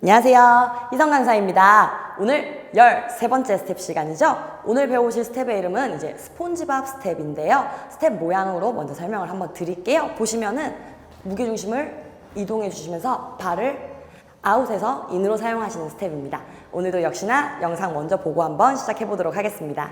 안녕하세요. 희성 강사입니다. 오늘 13번째 스텝 시간이죠. 오늘 배우실 스텝의 이름은 이제 스폰지밥 스텝인데요. 스텝 모양으로 먼저 설명을 한번 드릴게요. 보시면은 무게중심을 이동해 주시면서 발을 아웃에서 인으로 사용하시는 스텝입니다. 오늘도 역시나 영상 먼저 보고 한번 시작해 보도록 하겠습니다.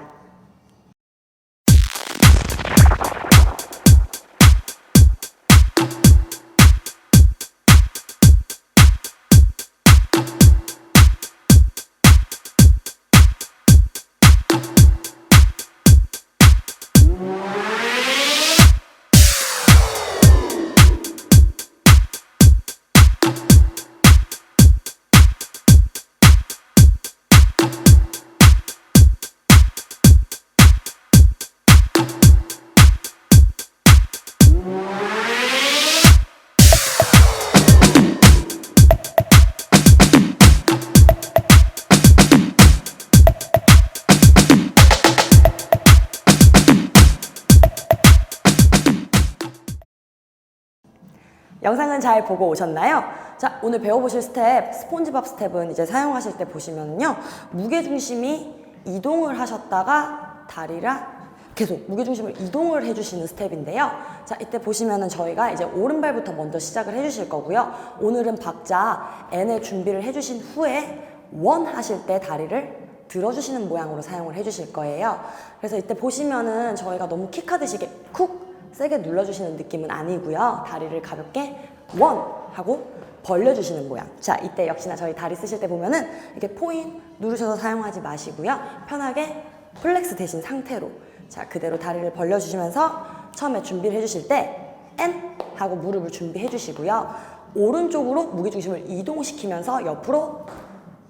영상은 잘 보고 오셨나요? 자, 오늘 배워보실 스텝, 스폰지밥 스텝은 이제 사용하실 때 보시면요. 무게중심이 이동을 하셨다가 다리랑 계속 무게중심을 이동을 해주시는 스텝인데요. 자, 이때 보시면은 저희가 이제 오른발부터 먼저 시작을 해주실 거고요. 오늘은 박자 N의 준비를 해주신 후에 원 하실 때 다리를 들어주시는 모양으로 사용을 해주실 거예요. 그래서 이때 보시면은 저희가 너무 킥하듯이 쿡 세게 눌러주시는 느낌은 아니고요. 다리를 가볍게 원 하고 벌려주시는 모양. 자, 이때 역시나 저희 다리 쓰실 때 보면은 이렇게 포인 누르셔서 사용하지 마시고요. 편하게 플렉스 되신 상태로 자, 그대로 다리를 벌려주시면서 처음에 준비를 해주실 때 N 하고 무릎을 준비해 주시고요. 오른쪽으로 무게중심을 이동시키면서 옆으로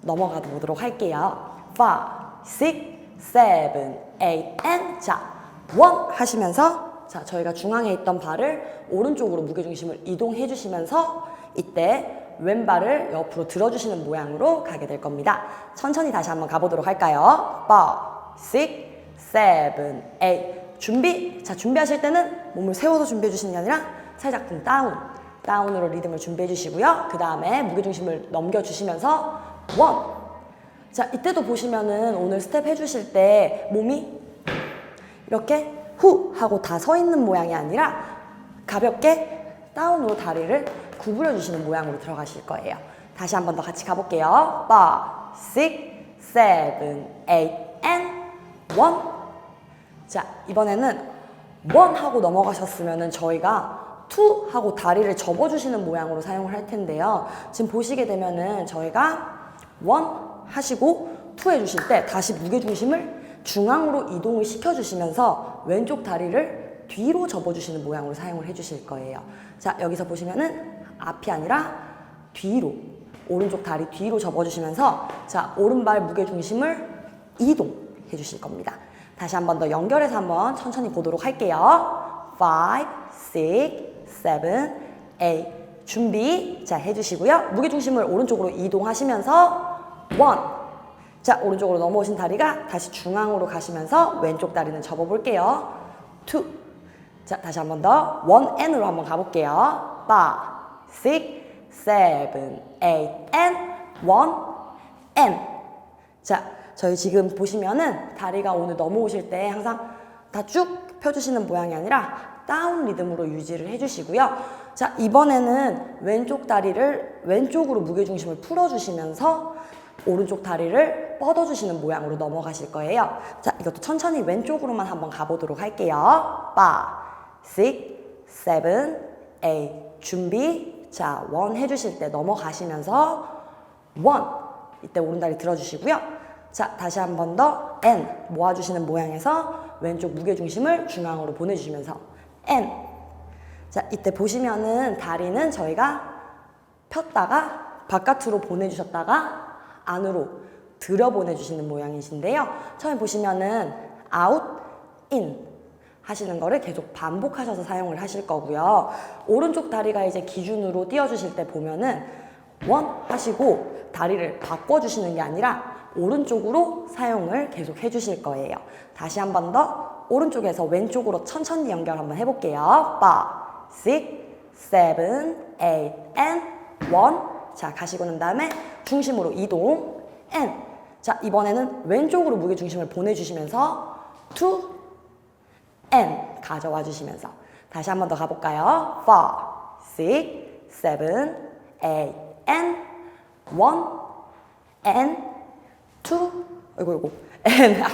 넘어가 보도록 할게요. 5, 6, 7, 8, and 자, 1 하시면서 자, 저희가 중앙에 있던 발을 오른쪽으로 무게중심을 이동해 주시면서 이때 왼발을 옆으로 들어주시는 모양으로 가게 될 겁니다. 천천히 다시 한번 가보도록 할까요? 5, 6, 7, 8 준비! 자, 준비하실 때는 몸을 세워서 준비해 주시는 게 아니라 살짝 등 다운 다운으로 리듬을 준비해 주시고요. 그 다음에 무게중심을 넘겨주시면서 원 자, 이때도 보시면은 오늘 스텝 해주실 때 몸이 이렇게 후 하고 다 서 있는 모양이 아니라 가볍게 다운으로 다리를 구부려 주시는 모양으로 들어가실 거예요. 다시 한 번 더 같이 가볼게요. 5, 6, 7, 8, and 1. 자, 이번에는 1 하고 넘어가셨으면은 저희가 2 하고 다리를 접어주시는 모양으로 사용을 할 텐데요. 지금 보시게 되면은 저희가 1 하시고 2 해주실 때 다시 무게중심을 중앙으로 이동을 시켜주시면서 왼쪽 다리를 뒤로 접어주시는 모양으로 사용을 해주실 거예요. 자, 여기서 보시면은 앞이 아니라 뒤로, 오른쪽 다리 뒤로 접어주시면서 자, 오른발 무게중심을 이동해 주실 겁니다. 다시 한 번 더 연결해서 한번 천천히 보도록 할게요. 5, 6, 7, 8. 준비. 자, 해주시고요. 무게중심을 오른쪽으로 이동하시면서 1. 자, 오른쪽으로 넘어오신 다리가 다시 중앙으로 가시면서 왼쪽 다리는 접어볼게요. 2. 자, 다시 한 번 더. 1 N으로 한번 가볼게요. 5, 6, 7, 8, and 1 N. 자, 저희 지금 보시면은 다리가 오늘 넘어오실 때 항상 다 쭉 펴주시는 모양이 아니라 다운 리듬으로 유지를 해주시고요. 자, 이번에는 왼쪽 다리를 왼쪽으로 무게중심을 풀어주시면서 오른쪽 다리를 뻗어주시는 모양으로 넘어가실 거예요. 자, 이것도 천천히 왼쪽으로만 한번 가보도록 할게요. 5, 6, 7, 8. 준비. 자, 원 해주실 때 넘어가시면서 원. 이때 오른다리 들어주시고요. 자, 다시 한 번더 N 모아주시는 모양에서 왼쪽 무게중심을 중앙으로 보내주시면서 N. 자, 이때 보시면은 다리는 저희가 폈다가 바깥으로 보내주셨다가 안으로 들여 보내주시는 모양이신데요. 처음에 보시면은 out, in 하시는 거를 계속 반복하셔서 사용을 하실 거고요. 오른쪽 다리가 이제 기준으로 띄워주실 때 보면은 원 하시고 다리를 바꿔주시는 게 아니라 오른쪽으로 사용을 계속 해주실 거예요. 다시 한 번 더 오른쪽에서 왼쪽으로 천천히 연결 한번 해볼게요. 5, 6, 7, 8, and 1. 자, 가시고 난 다음에 중심으로 이동 and 자 이번에는 왼쪽으로 무게 중심을 보내주시면서 to 가져와 주시면서 다시 한 번 더 가볼까요? 4, 6, 7, 8, and 1 and 2 아이고 아이고 and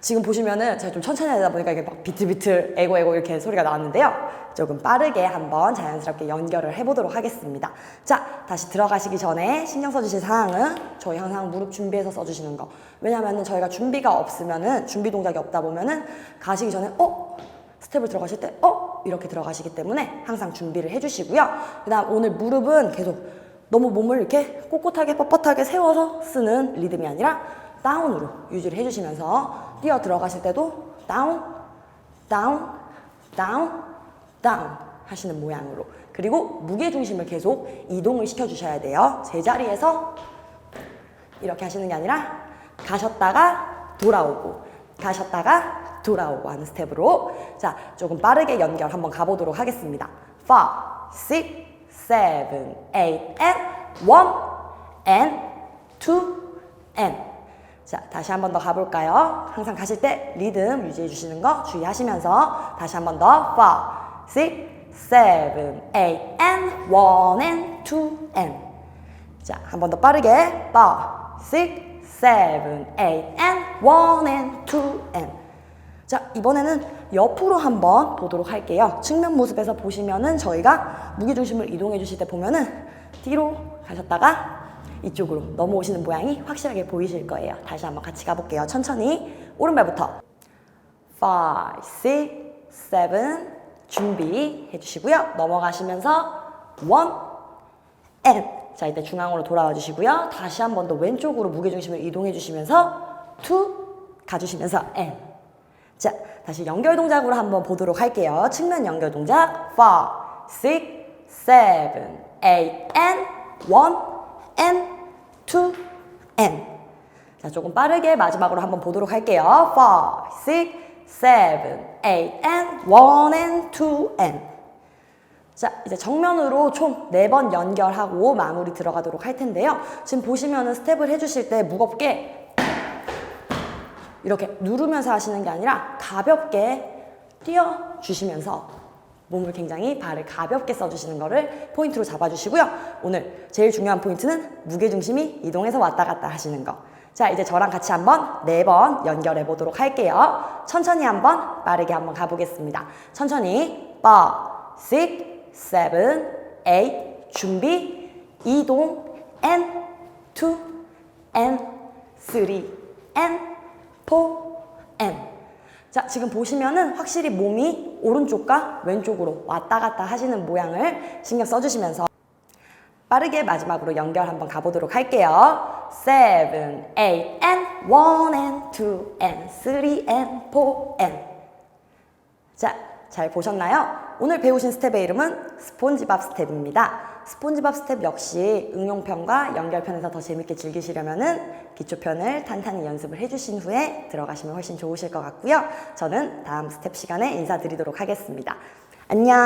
지금 보시면은 제가 좀 천천히 하다 보니까 이게 막 비틀비틀 에고 에고 이렇게 소리가 나왔는데요. 조금 빠르게 한번 자연스럽게 연결을 해보도록 하겠습니다. 자, 다시 들어가시기 전에 신경 써주실 사항은 저희 항상 무릎 준비해서 써주시는 거. 왜냐면은 저희가 준비가 없으면은 준비 동작이 없다 보면은 가시기 전에 어? 스텝을 들어가실 때 어? 이렇게 들어가시기 때문에 항상 준비를 해주시고요. 그 다음 오늘 무릎은 계속 너무 몸을 이렇게 꼿꼿하게 뻣뻣하게 세워서 쓰는 리듬이 아니라 다운으로 유지를 해주시면서 뛰어 들어가실 때도 다운, 다운, 다운, 다운 하시는 모양으로 그리고 무게 중심을 계속 이동을 시켜주셔야 돼요. 제자리에서 이렇게 하시는 게 아니라 가셨다가 돌아오고 가셨다가 돌아오고 하는 스텝으로 자 조금 빠르게 연결 한번 가보도록 하겠습니다. 5, 6, 7, 8, and 1 and 2 and 자 다시 한 번 더 가볼까요? 항상 가실 때 리듬 유지해 주시는 거 주의하시면서 다시 한 번 더 5, 6, 7, 8 and 1 and 2 and 자, 한 번 더 빠르게 5, 6, 7, 8 and 1 and 2 and 자, 이번에는 옆으로 한번 보도록 할게요. 측면 모습에서 보시면은 저희가 무게 중심을 이동해 주실 때 보면은 뒤로 가셨다가 이쪽으로 넘어오시는 모양이 확실하게 보이실 거예요. 다시 한번 같이 가볼게요. 천천히 오른발부터 5, 6, 7 준비해 주시고요. 넘어가시면서 1 and 자 이때 중앙으로 돌아와 주시고요. 다시 한 번 더 왼쪽으로 무게 중심을 이동해 주시면서 2 가주시면서 and 자 다시 연결 동작으로 한번 보도록 할게요. 측면 연결 동작 5, 6, 7, 8 and 1 and 2 and 자 조금 빠르게 마지막으로 한번 보도록 할게요. 5, 6, 7, 8 and 1 and 2 and 자, 이제 정면으로 총 네 번 연결하고 마무리 들어가도록 할 텐데요. 지금 보시면은 스텝을 해주실 때 무겁게 이렇게 누르면서 하시는 게 아니라 가볍게 뛰어주시면서 몸을 굉장히 발을 가볍게 써주시는 거를 포인트로 잡아주시고요. 오늘 제일 중요한 포인트는 무게중심이 이동해서 왔다 갔다 하시는 거. 자, 이제 저랑 같이 한번 네 번 연결해 보도록 할게요. 천천히 한번 빠르게 한번 가보겠습니다. 천천히 5, 6, 7, 8 준비 이동 and 2 and 3 and 4 and 자 지금 보시면은 확실히 몸이 오른쪽과 왼쪽으로 왔다 갔다 하시는 모양을 신경 써주시면서 빠르게 마지막으로 연결 한번 가보도록 할게요. 7, 8 and 1 and 2 and 3 and 4 and 자, 잘 보셨나요? 오늘 배우신 스텝의 이름은 스폰지밥 스텝입니다. 스폰지밥 스텝 역시 응용편과 연결편에서 더 재밌게 즐기시려면은 기초편을 탄탄히 연습을 해주신 후에 들어가시면 훨씬 좋으실 것 같고요. 저는 다음 스텝 시간에 인사드리도록 하겠습니다. 안녕!